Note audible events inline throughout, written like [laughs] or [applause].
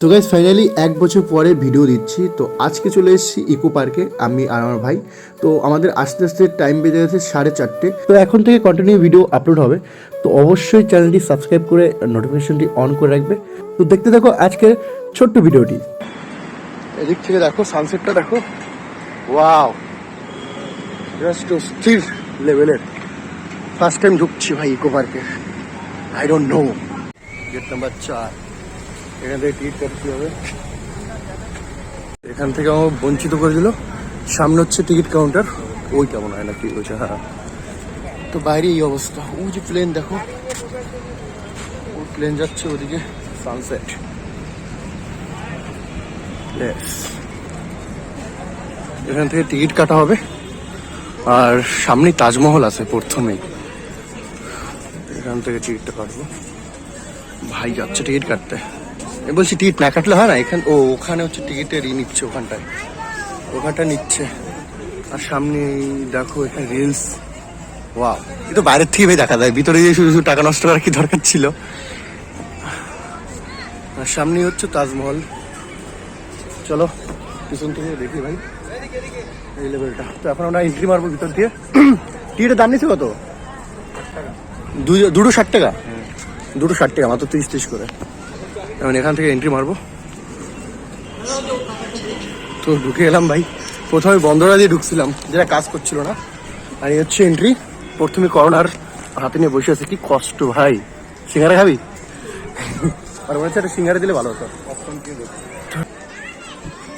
তো guys finally এক বছর পরে ভিডিও দিচ্ছি। তো আজকে চলে এসেছি ইকো পার্কে আমি আর আমার ভাই। তো আমাদের আস্তে আস্তে টাইম বেজে গেছে সাড়ে চারটে। তো এখন থেকে কন্টিনিউ ভিডিও আপলোড হবে। তো অবশ্যই চ্যানেলটি সাবস্ক্রাইব করে নোটিফিকেশনটি অন করে রাখবে। তো দেখতে দেখো আজকের ছোট্ট ভিডিওটি এদিক থেকে দেখো সানসেটটা দেখো। ওয়াও জাস্ট স্থির লেভেলের ফার্স্ট টাইম ঢুকছি ভাই ইকো পার্কে I don't know gate number চার। এখান থেকে টিকিট কাটতে হবে। এখান থেকে আমার বঞ্চিত করে দিল। সামনে হচ্ছে টিকিট কাউন্টার। ওই কেমন হয় না কি বলছে হ্যাঁ। তো বাইরে এই অবস্থা। ওই যে প্লেন, দেখো। ওই প্লেন যাচ্ছে ওদিকে। সানসেট। এখান থেকে টিকিট কাটা হবে। আর সামনেই তাজমহল আছে প্রথমেই। এখান থেকে টিকিটটা কাটবো। ভাই যাচ্ছে টিকিট কাটতে। বলছি টিকিট না কাটলে হয় না? এখান ও ওখানে হচ্ছে টিকিটের ই নিচ্ছে ওখানটায়। ওখানটা নিচ্ছে। আর সামনে দেখো এখানে রিলস ওয়াও এ তো বাইরের থেকে দেখা যায়। ভিতরে গিয়ে শুধু শুধু টাকা নষ্ট করার কি দরকার ছিল? আর সামনেই হচ্ছে তাজমহল। চলো পিছন থেকে দেখি ভাই। এই লেভেলটা তো এখন আমরা এন্ট্রি মারবো ভিতর দিয়ে। [clears throat] টিকিটের দাম নিচ্ছে কত? দুটো ষাট টাকা? দুটো ষাট টাকা মাত্র তিরিশ তিরিশ করে। এখন এখান থেকে এন্ট্রি মারবো। তো ঢুকে এলাম ভাই। প্রথমে বন্ধরা দিয়ে ঢুকছিলাম যেটা কাজ করছিল না। আর এই হচ্ছে এন্ট্রি প্রথমে করোনার হাতে নিয়ে বসে আছে। কি কষ্ট ভাই। সিঙ্গারা খাবি? আর মনে হচ্ছে একটা সিঙ্গারা দিলে ভালো হতো।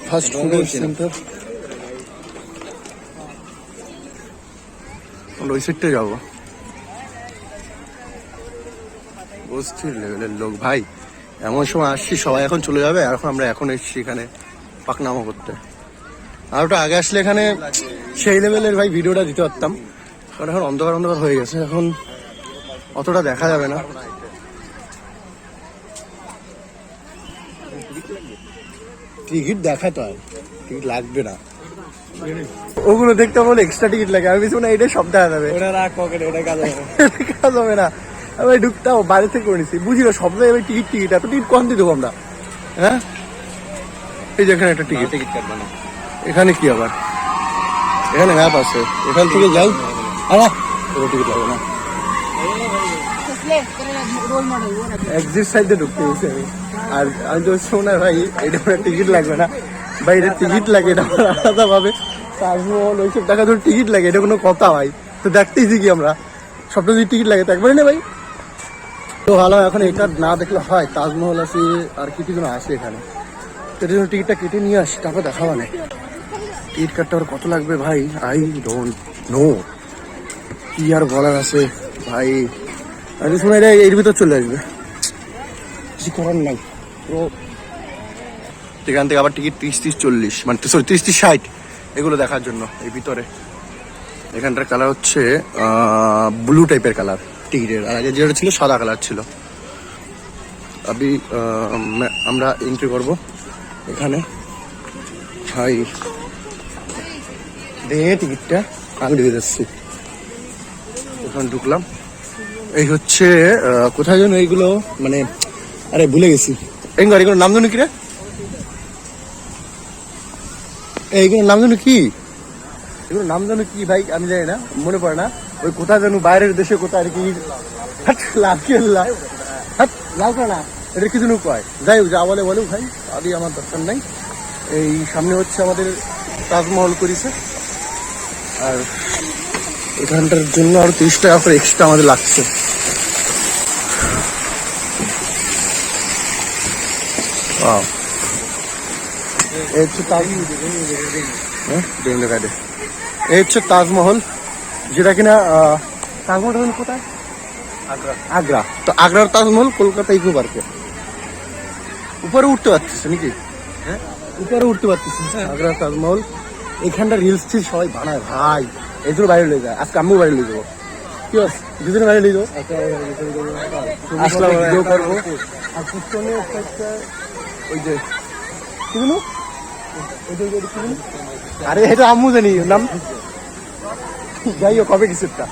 ফার্স্ট ফুড সেন্টার আমরা ওই সাইডটা যাব। অস্থির লেভেলের লোক। ভাই এমন সময় আসছি সবাই এখন চলে যাবে আর এখন আমরা এখন এসছি এখানে পাকনামো করতে। আর ওটা আগে আসলে এখানে সেই লেভেলের ভাই ভিডিওটা দিতে পারতাম কারণ এখন অন্ধকার অন্ধকার হয়ে গেছে এখন অতটা দেখা যাবে না। টিকিট দেখাতে হয় টিকিট লাগবে না। ওগুলো দেখতে বলে এক্সট্রা টিকিট লাগে আমি কিছু না এটা সব দেখা যাবে। ওটা রাখ পকেটে ওটা কাজ হবে। [laughs] কাজ হবে না। আমি ঢুকতাম বাইরে থেকে করে নিছি। বুঝি না সব জায়গায় টিকিট টিকিট এত টিকিট কম দিয়ে দেবো আমরা? হ্যাঁ? এই যে এখানে একটা টিকিট। টিকিট কাটবে না। এখানে কি আবার? এখানে ম্যাপ আছে। এখান থেকে যাই। আরে টিকিট লাগবে না। এক্সিট সাইডে ঢুকতে গেছি আমি। আর আমি তো শোনা ভাই এটা আমার টিকিট লাগবে না। ভাই এটা টিকিট লাগে এটা আমার আলাদা ভাবে। তাজমহল ওইসব টাকা ধর টিকিট লাগে এটা কোনো কথা ভাই। তো দেখতেইছি কি আমরা। সবটা যদি টিকিট লাগে তো একবারে না ভাই। তো ভালো, এখন এটা না দেখলে হয়, তাজমহল আছে, আর কিছু যেন আছে এখানে। তো এটার জন্য টিকিটটা কেটে নিয়ে আসি, তারপর দেখা মানে টিকিট আর কত লাগবে ভাই? আই ডোন্ট নো কি আর বলার আছে ভাই? আমি সময় এটা এর ভিতর চলে আসবে। কিছু করার নাই। পুরো এখান থেকে আবার টিকিট তিরিশ তিরিশ চল্লিশ মানে সরি তিরিশ তিরিশ ষাট, এগুলো দেখার জন্য, এই ভিতরে। এখানটার কালার হচ্ছে ব্লু টাইপের কালার টিকিটের আর আগে যেটা ছিল সাদা কালার ছিল। আমি আমরা এন্ট্রি করব এখানে। ভাই দে টিকিটটা আমি দিয়ে যাচ্ছি ওখানে ঢুকলাম। এই হচ্ছে কোথায় যেন এইগুলো মানে আরে ভুলে গেছি। এই এগুলোর নাম জানো কি রে? এইগুলোর নাম জানো কি? এগুলোর নাম জানো কি ভাই? আমি জানি না মনে পড়ে না। ওই কোথায় যেন বাইরের দেশে কোথায় আর কি লাল কেল্লা। হাট, লাল না এটা কি যেন কয়? যাই হোক যা বলে বলুক ভাই আদি আমার দরকার নাই। এই সামনে হচ্ছে আমাদের তাজমহল করেছে। আর এখানটার জন্য আরও তিরিশ টাকা করে এক্সট্রা আমাদের লাগছে. এই হচ্ছে তাজ হ্যাঁ। এই হচ্ছে তাজমহল যেটা কিনা তাজমহল হলো কোথায়? আগ্রা। আগ্রা। তো আগ্রার তাজমহল কলকাতা ইকো পার্কে উপরে উঠতে পারছিস নাকি? হ্যাঁ? উপরে উঠতে পারছিস আগ্রার তাজমহল এখানটা রিলস টিল সবাই বানায় ভাই। এই বাইরে নিয়ে যায়। আজকে আমিও বাইরে নিয়ে যাব। কি আছে দুজনে বাইরে নিয়ে যাব? আসলাম ভিডিও করব। আর পিছনে একটা একটা ওই যে কি আরে এটা আম্মু জানি নাম? যাই হোক কবে কিছু একটা